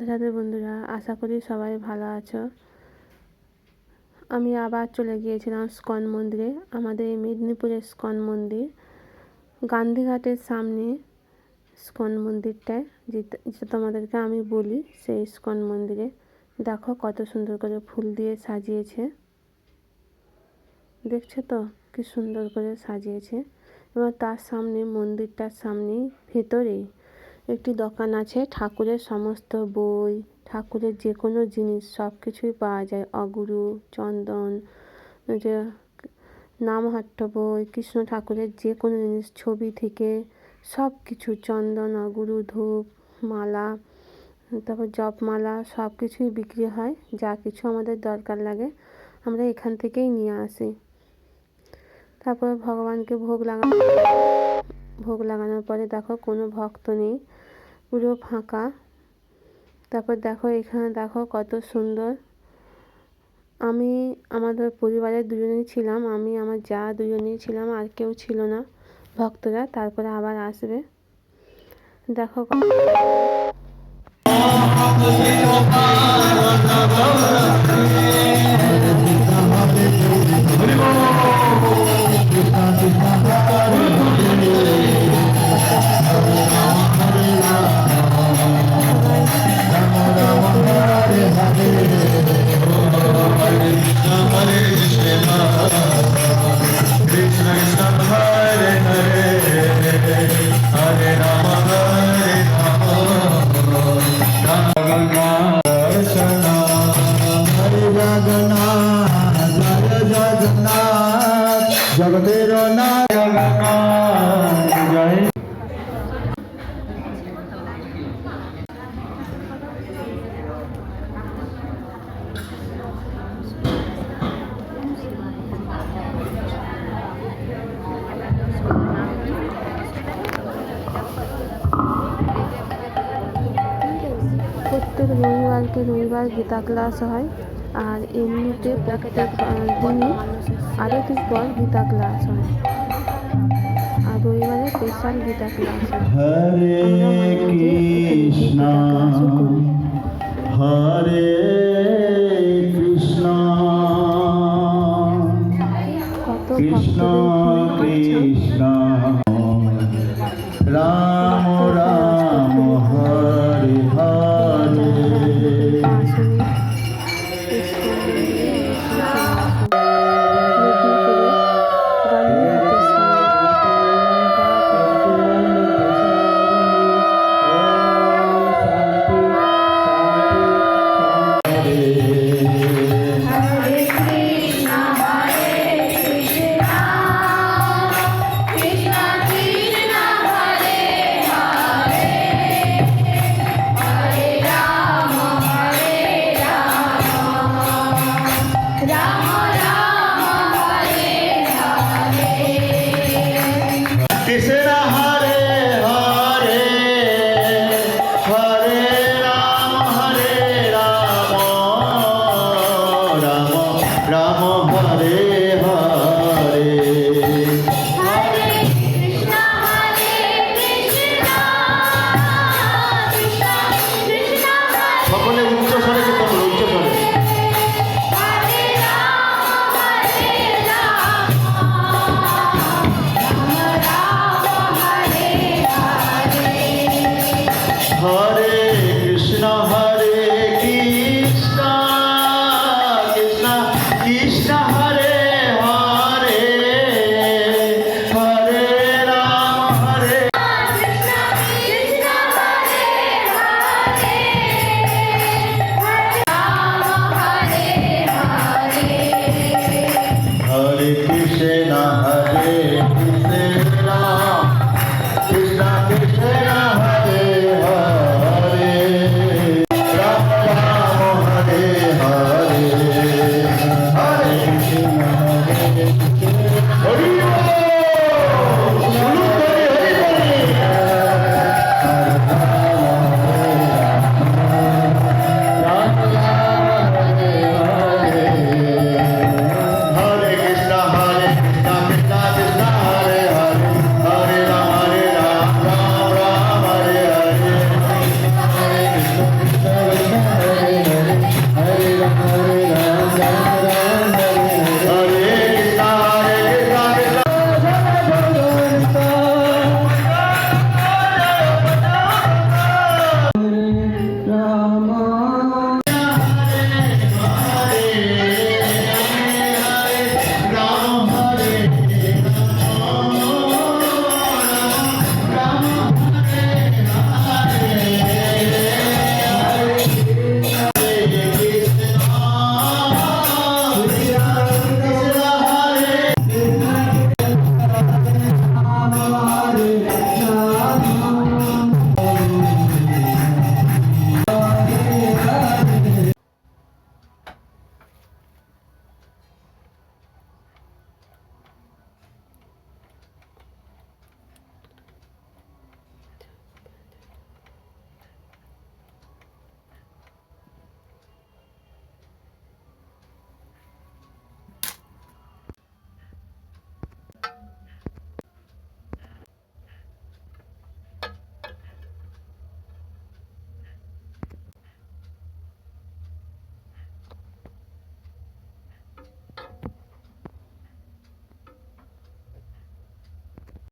রাধে রাধে বন্ধুরা, আশা করি সবাই ভালো আছো। আমি আবার চলে গিয়েছিলাম স্কন মন্দিরে, আমাদের এই মেদিনীপুরের স্কন মন্দির। গান্ধীঘাটের সামনে স্কন মন্দিরটায়, যেটা তোমাদেরকে আমি বলি, সেই স্কন মন্দিরে। দেখো কত সুন্দর করে ফুল দিয়ে সাজিয়েছে। দেখছ তো, কি সুন্দর করে সাজিয়েছে। এবং তার সামনে, মন্দিরটার সামনেই ভেতরেই একটি দোকান আছে। ঠাকুরের সমস্ত বই, ঠাকুরের যে কোনো জিনিস সব কিছুই পাওয়া যায়। অগুরু, চন্দন যে নামহাট্ট বই, কৃষ্ণ ঠাকুরের যে কোনো জিনিস, ছবি থেকে সব কিছু চন্দন, অগুরু, ধূপ, মালা, তারপর জপমালা সব কিছুই বিক্রি হয়। যা কিছু আমাদের দরকার লাগে, আমরা এখান থেকেই নিয়ে আসি। তারপর ভগবানকে ভোগ লাগা ভোগ লাগানোর পরে দেখো কোনো ভক্ত নেই, পুরো ফাঁকা। তারপর দেখো এখানে দেখো কত সুন্দর। আমি আমাদের পরিবারের দুজনেই ছিলাম, আমি, আমার যা দুজনেই ছিলাম, আর কেউ ছিল না ভক্তরা। তারপরে আবার আসবে। দেখো প্রত্যেক রবিবারকে রবিবার গীতা ক্লাস হয় আর এমনিতে প্রত্যেক দিনই আরতির পর গীতা ক্লাস হয়। আর রবিবারে স্পেশাল গীতা ক্লাস হয়। হরে কৃষ্ণ হরে কৃষ্ণ। কৃষ্ণ রাম